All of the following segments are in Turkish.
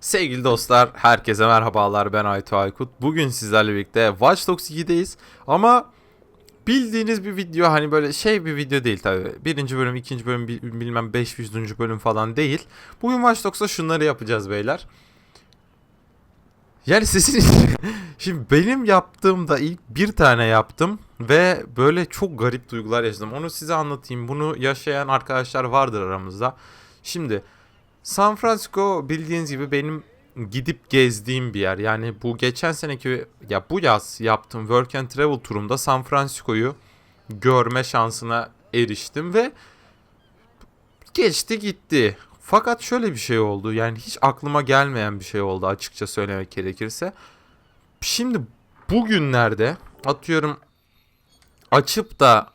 Sevgili dostlar, herkese merhabalar. Ben Aytu Aykut. Bugün sizlerle birlikte Watch Dogs 2'deyiz. Ama bildiğiniz bir video hani böyle şey bir video değil tabi. Birinci bölüm, ikinci bölüm, bil- bilmem 500. bölüm falan değil. Bugün Watch Dogs'ta şunları yapacağız beyler. Yani sizin Şimdi benim yaptığımda ilk bir tane yaptım ve böyle çok garip duygular yaşadım. Onu size anlatayım. Bunu yaşayan arkadaşlar vardır aramızda. Şimdi San Francisco bildiğiniz gibi benim gidip gezdiğim bir yer. Yani bu geçen seneki ya bu yaz yaptığım Work and Travel turumda San Francisco'yu görme şansına eriştim ve geçti gitti. Fakat şöyle bir şey oldu. Yani hiç aklıma gelmeyen bir şey oldu açıkça söylemek gerekirse. Şimdi bugünlerde atıyorum açıp da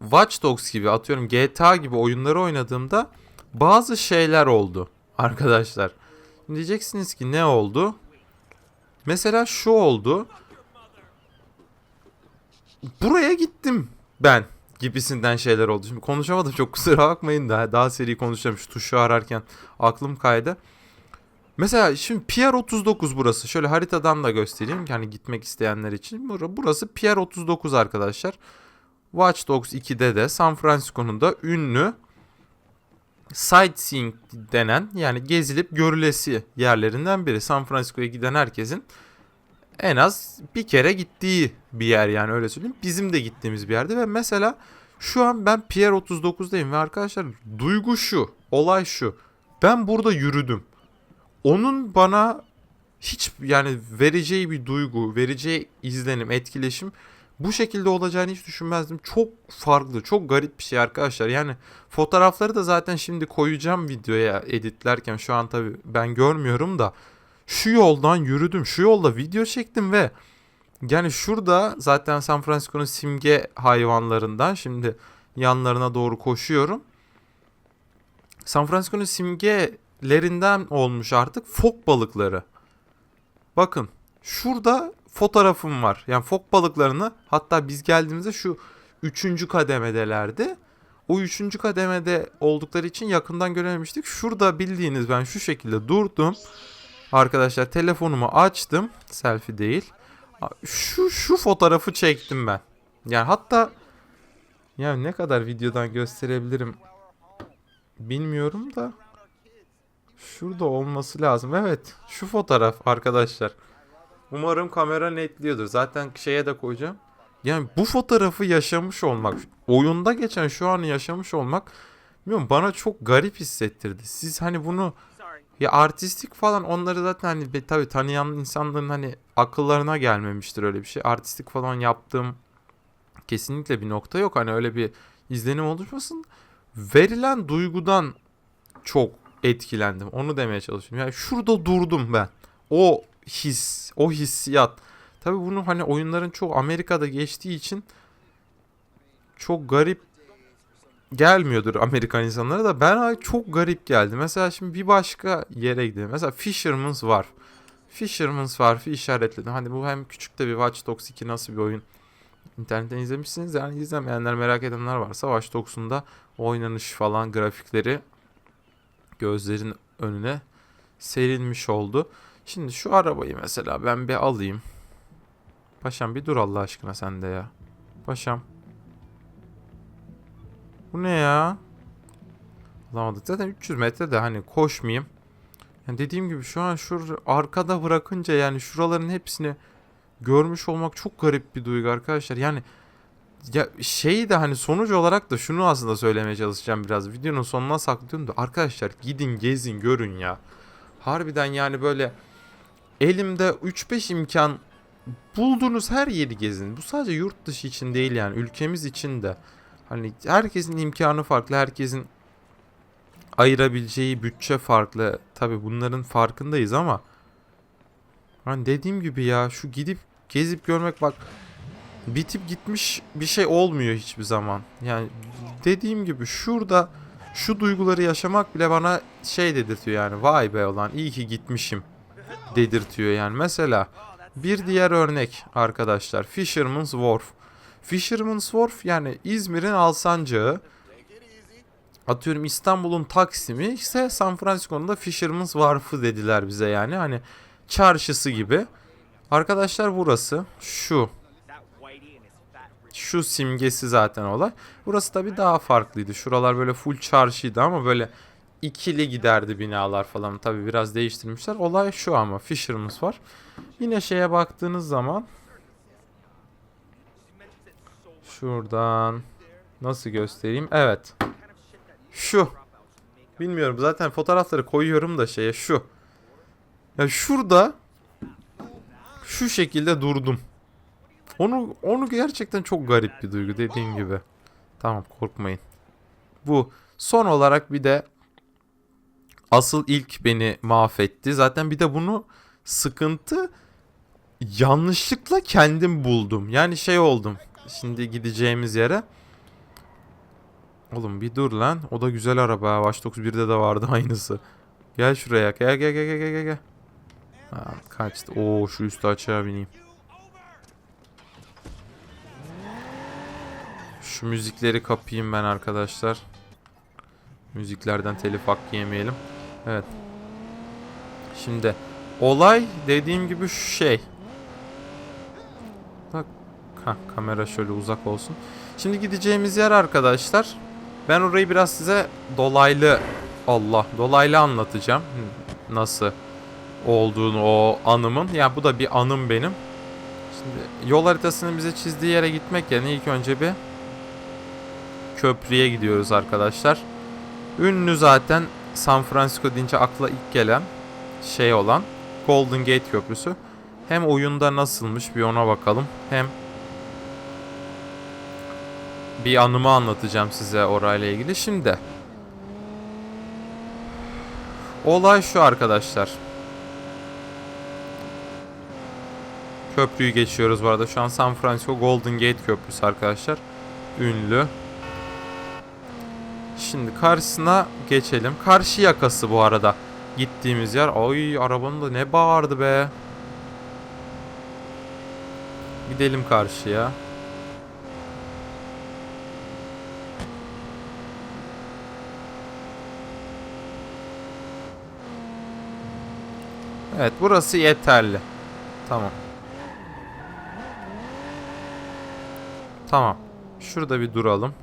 Watch Dogs gibi atıyorum GTA gibi oyunları oynadığımda bazı şeyler oldu arkadaşlar. Diyeceksiniz ki ne oldu? Mesela şu oldu. Buraya gittim ben gibisinden şeyler oldu. Şimdi konuşamadım çok kusura bakmayın da daha seri konuşacağım şu tuşu ararken aklım kaydı. Mesela şimdi Pier 39 burası. Şöyle haritadan da göstereyim yani gitmek isteyenler için. Bur- Burası Pier 39 arkadaşlar. Watch Dogs 2'de de San Francisco'nun da ünlü sightseeing denen yani gezilip görülesi yerlerinden biri. San Francisco'ya giden herkesin en az bir kere gittiği bir yer yani öyle söyleyeyim. Bizim de gittiğimiz bir yerde ve mesela şu an ben Pier 39'dayım ve arkadaşlar duygu şu, olay şu. Ben burada yürüdüm. Onun bana hiç yani vereceği bir duygu, vereceği izlenim, etkileşim bu şekilde olacağını hiç düşünmezdim. Çok farklı, çok garip bir şey arkadaşlar. Yani fotoğrafları da zaten şimdi koyacağım videoya editlerken şu an tabii ben görmüyorum da şu yoldan yürüdüm. Şu yolda video çektim ve yani şurada zaten San Francisco'nun simge hayvanlarından şimdi yanlarına doğru koşuyorum. San Francisco'nun simgelerinden olmuş artık fok balıkları. Bakın şurada fotoğrafım var. Yani fok balıklarını hatta biz geldiğimizde şu üçüncü kademedelerdi. O üçüncü kademede oldukları için yakından görememiştik. Şurada bildiğiniz ben şu şekilde durdum. Arkadaşlar telefonumu açtım. Selfie değil. Şu şu fotoğrafı çektim ben. Yani hatta ya ne kadar videodan gösterebilirim bilmiyorum da şurada olması lazım. Evet, şu fotoğraf arkadaşlar. Umarım kamera netliyordur. Zaten şeye de koyacağım. Yani bu fotoğrafı yaşamış olmak, oyunda geçen şu anı yaşamış olmak bilmiyorum bana çok garip hissettirdi. Siz hani bunu ya artistik falan onları zaten hani tabii tanıyan insanların hani akıllarına gelmemiştir öyle bir şey. Artistik falan yaptığım kesinlikle bir nokta yok. Hani öyle bir izlenim oluşmasın. Verilen duygudan çok etkilendim. Onu demeye çalışıyorum. Yani şurada durdum ben. O his, o hissiyat. Tabii bunu hani oyunların çok Amerika'da geçtiği için çok garip gelmiyordur Amerikan insanlara da ben çok garip geldi. Mesela şimdi bir başka yere gidelim. Mesela Fisherman's var. Fisherman's Wharf'ı işaretledim. Hani bu hem küçük de bir Watch Dogs 2 nasıl bir oyun. İnternetten izlemişsiniz. Yani izlemeyenler merak edenler varsa Watch Dogs'un da oynanış falan grafikleri gözlerin önüne serilmiş oldu. Şimdi şu arabayı mesela ben bir alayım. Paşam bir dur Allah aşkına sen de ya. Paşam. Bu ne ya? Alamadık. Zaten 300 metre de hani koşmayayım. Yani dediğim gibi şu an şu arkada bırakınca yani şuraların hepsini görmüş olmak çok garip bir duygu arkadaşlar. Yani ya şey de hani sonuç olarak da şunu aslında söylemeye çalışacağım biraz. Videonun sonuna saklıyorum da arkadaşlar gidin gezin görün ya. Harbiden yani böyle elimde 3-5 imkan bulduğunuz her yeri gezin. Bu sadece yurt dışı için değil yani ülkemiz için de. Hani herkesin imkanı farklı, herkesin ayırabileceği bütçe farklı. Tabi bunların farkındayız ama hani dediğim gibi ya şu gidip gezip görmek bak bitip gitmiş bir şey olmuyor hiçbir zaman. Yani dediğim gibi şurada şu duyguları yaşamak bile bana şey dedirtiyor yani vay be olan iyi ki gitmişim dedirtiyor yani. Mesela bir diğer örnek arkadaşlar Fisherman's Wharf. Fisherman's Wharf yani İzmir'in Alsancağı. atıyorum İstanbul'un Taksim'i ise San Francisco'nun da Fisherman's Wharf'ı dediler bize yani. Hani çarşısı gibi. Arkadaşlar burası şu. Şu simgesi zaten olay. Burası tabii daha farklıydı. Şuralar böyle full çarşıydı ama böyle ikili giderdi binalar falan. Tabii biraz değiştirmişler. Olay şu ama Fisherman's var. Yine şeye baktığınız zaman şuradan nasıl göstereyim? Evet. Şu. Bilmiyorum zaten fotoğrafları koyuyorum da şeye şu. Ya şurada şu şekilde durdum. Onu onu gerçekten çok garip bir duygu dediğim gibi. Tamam korkmayın. Bu son olarak bir de asıl ilk beni mahvetti. Zaten bir de bunu sıkıntı yanlışlıkla kendim buldum. Yani şey oldum. Şimdi gideceğimiz yere. Oğlum bir dur lan. O da güzel araba. Watch Dogs 1'de de vardı aynısı. Gel şuraya. Gel gel gel gel gel gel. Ha, kaçtı. Oo şu üstü açığa bineyim. Şu müzikleri kapayım ben arkadaşlar. Müziklerden telif hakkı yemeyelim. Evet. Şimdi olay dediğim gibi şu şey. Bak ha, kamera şöyle uzak olsun. Şimdi gideceğimiz yer arkadaşlar. Ben orayı biraz size dolaylı Allah dolaylı anlatacağım. Nasıl olduğunu o anımın. Yani bu da bir anım benim. Şimdi yol haritasının bize çizdiği yere gitmek yerine ilk önce bir köprüye gidiyoruz arkadaşlar. Ünlü zaten San Francisco deyince akla ilk gelen şey olan Golden Gate Köprüsü. Hem oyunda nasılmış bir ona bakalım. Hem bir anımı anlatacağım size orayla ilgili. Şimdi olay şu arkadaşlar. Köprüyü geçiyoruz bu arada. Şu an San Francisco Golden Gate Köprüsü arkadaşlar. Ünlü. Şimdi karşısına geçelim. Karşı yakası bu arada. Gittiğimiz yer. Ay arabanın da ne bağırdı be. Gidelim karşıya. Evet burası yeterli. Tamam. Tamam. Şurada bir duralım.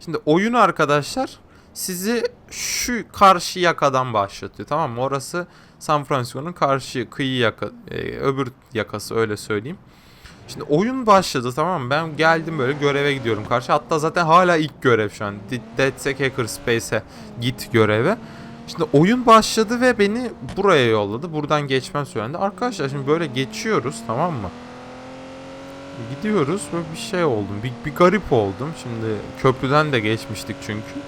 Şimdi oyun arkadaşlar sizi şu karşı yakadan başlatıyor tamam mı? Orası San Francisco'nun karşı kıyı yaka, e, öbür yakası öyle söyleyeyim. Şimdi oyun başladı tamam mı? Ben geldim böyle göreve gidiyorum karşı. Hatta zaten hala ilk görev şu an. DeadSec Hackerspace'e git göreve. Şimdi oyun başladı ve beni buraya yolladı. Buradan geçmem söylendi. Arkadaşlar şimdi böyle geçiyoruz tamam mı? Gidiyoruz böyle bir şey oldum. Bir, bir garip oldum. Şimdi köprüden de geçmiştik çünkü.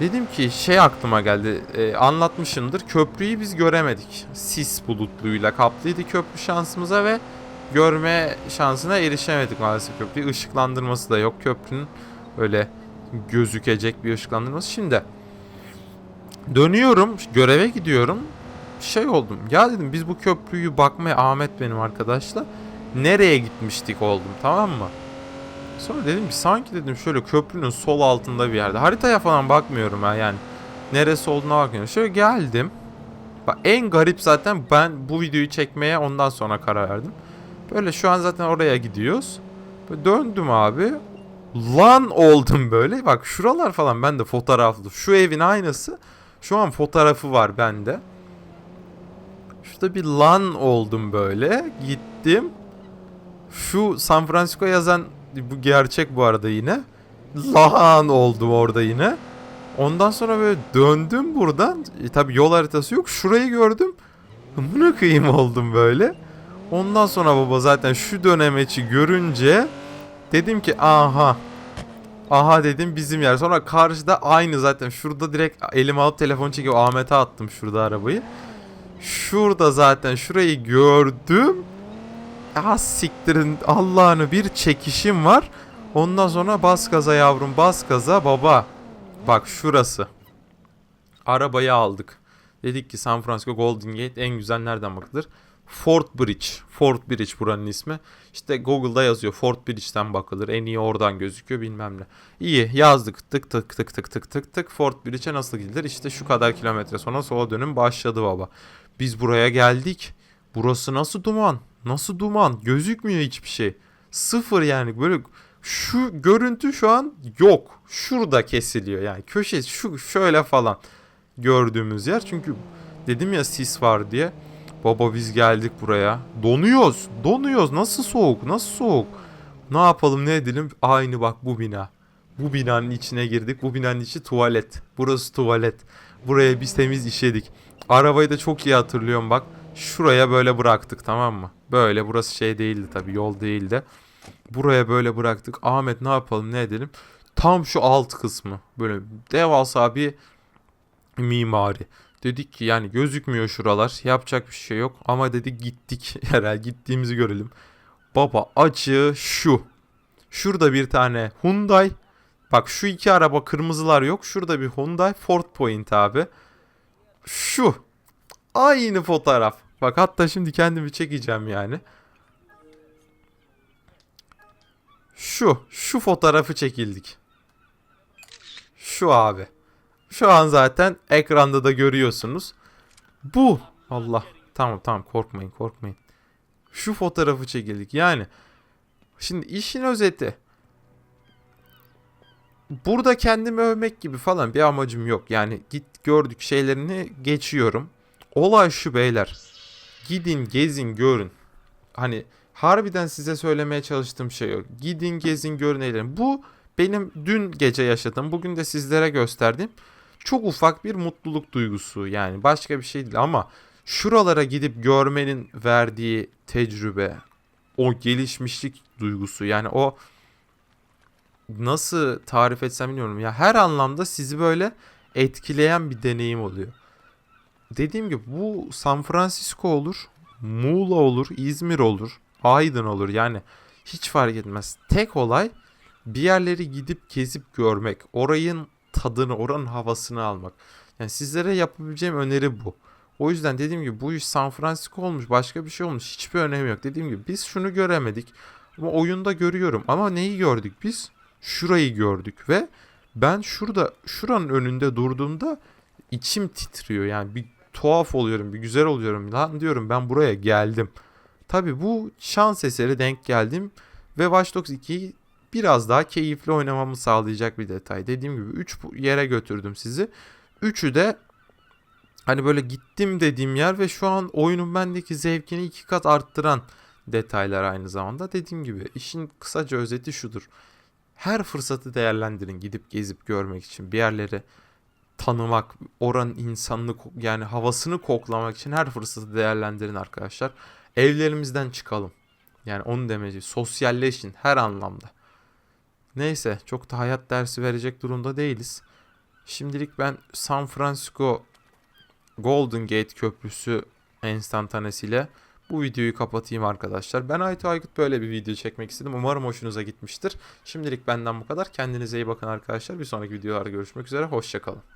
Dedim ki şey aklıma geldi. Ee, anlatmışımdır. Köprüyü biz göremedik. Sis bulutluyla kaplıydı köprü şansımıza ve görme şansına erişemedik maalesef köprüyü. Işıklandırması da yok köprünün. Öyle gözükecek bir ışıklandırması. Şimdi dönüyorum. Göreve gidiyorum. Şey oldum. Ya dedim biz bu köprüyü bakmaya Ahmet benim arkadaşla nereye gitmiştik oldum tamam mı? Sonra dedim ki sanki dedim şöyle köprünün sol altında bir yerde. Haritaya falan bakmıyorum ha yani. Neresi olduğuna bakmıyorum. Şöyle geldim. Bak en garip zaten ben bu videoyu çekmeye ondan sonra karar verdim. Böyle şu an zaten oraya gidiyoruz. Böyle döndüm abi. Lan oldum böyle. Bak şuralar falan bende fotoğraflı. Şu evin aynısı. Şu an fotoğrafı var bende. Şurada bir lan oldum böyle. Gittim. Şu San Francisco yazan bu gerçek bu arada yine. Lan oldum orada yine. Ondan sonra böyle döndüm buradan. E, tabi yol haritası yok. Şurayı gördüm. Bunu kıyım oldum böyle. Ondan sonra baba zaten şu dönemeçi görünce dedim ki aha. Aha dedim bizim yer. Sonra karşıda aynı zaten. Şurada direkt elime alıp telefon çekip Ahmet'e attım şurada arabayı. Şurada zaten şurayı gördüm. Ah siktirin Allah'ını bir çekişim var. Ondan sonra bas gaza yavrum bas gaza baba. Bak şurası. Arabayı aldık. Dedik ki San Francisco Golden Gate en güzel nereden bakılır? Fort Bridge. Fort Bridge buranın ismi. İşte Google'da yazıyor. Fort Bridge'den bakılır. En iyi oradan gözüküyor bilmem ne. İyi yazdık. Tık tık tık tık tık tık tık. Fort Bridge'e nasıl gidilir? İşte şu kadar kilometre sonra sola dönüm başladı baba. Biz buraya geldik. Burası nasıl duman? Nasıl duman? Gözükmüyor hiçbir şey. Sıfır yani böyle şu görüntü şu an yok. Şurada kesiliyor yani köşe şu şöyle falan gördüğümüz yer. Çünkü dedim ya sis var diye. Baba biz geldik buraya. Donuyoruz. Donuyoruz. Nasıl soğuk? Nasıl soğuk? Ne yapalım ne edelim? Aynı bak bu bina. Bu binanın içine girdik. Bu binanın içi tuvalet. Burası tuvalet. Buraya biz temiz işedik. Arabayı da çok iyi hatırlıyorum bak. Şuraya böyle bıraktık tamam mı? Böyle burası şey değildi tabii yol değildi. Buraya böyle bıraktık. Ahmet ne yapalım ne edelim? Tam şu alt kısmı. Böyle devasa bir mimari. Dedik ki yani gözükmüyor şuralar. Yapacak bir şey yok. Ama dedik gittik. Herhalde gittiğimizi görelim. Baba açı şu. Şurada bir tane Hyundai. Bak şu iki araba kırmızılar yok. Şurada bir Hyundai Ford Point abi. Şu. Aynı fotoğraf. Bak hatta şimdi kendimi çekeceğim yani. Şu. Şu fotoğrafı çekildik. Şu abi. Şu an zaten ekranda da görüyorsunuz. Bu. Allah. Tamam tamam korkmayın korkmayın. Şu fotoğrafı çekildik. Yani şimdi işin özeti. Burada kendimi övmek gibi falan bir amacım yok. Yani git gördük şeylerini geçiyorum. Olay şu beyler. Gidin gezin görün. Hani harbiden size söylemeye çalıştığım şey yok. Gidin gezin görün eğlenin. Bu benim dün gece yaşadığım, bugün de sizlere gösterdiğim çok ufak bir mutluluk duygusu. Yani başka bir şey değil ama şuralara gidip görmenin verdiği tecrübe, o gelişmişlik duygusu yani o nasıl tarif etsem bilmiyorum ya her anlamda sizi böyle etkileyen bir deneyim oluyor. Dediğim gibi bu San Francisco olur, Muğla olur, İzmir olur, Aydın olur yani hiç fark etmez. Tek olay bir yerleri gidip gezip görmek, orayın tadını, oranın havasını almak. Yani sizlere yapabileceğim öneri bu. O yüzden dediğim gibi bu iş San Francisco olmuş, başka bir şey olmuş. Hiçbir önemi yok. Dediğim gibi biz şunu göremedik. Ama oyunda görüyorum. Ama neyi gördük biz? Şurayı gördük ve ben şurada şuranın önünde durduğumda içim titriyor. Yani bir tuhaf oluyorum, bir güzel oluyorum. Lan diyorum ben buraya geldim. Tabi bu şans eseri denk geldim ve Watch Dogs 2'yi biraz daha keyifli oynamamı sağlayacak bir detay. Dediğim gibi 3 yere götürdüm sizi. Üçü de hani böyle gittim dediğim yer ve şu an oyunun bendeki zevkini iki kat arttıran detaylar aynı zamanda. Dediğim gibi işin kısaca özeti şudur. Her fırsatı değerlendirin gidip gezip görmek için bir yerleri tanımak, oranın insanını yani havasını koklamak için her fırsatı değerlendirin arkadaşlar. Evlerimizden çıkalım. Yani onu demeci sosyalleşin her anlamda. Neyse çok da hayat dersi verecek durumda değiliz. Şimdilik ben San Francisco Golden Gate Köprüsü enstantanesiyle bu videoyu kapatayım arkadaşlar. Ben Aytu Aykut böyle bir video çekmek istedim. Umarım hoşunuza gitmiştir. Şimdilik benden bu kadar. Kendinize iyi bakın arkadaşlar. Bir sonraki videolarda görüşmek üzere. Hoşçakalın.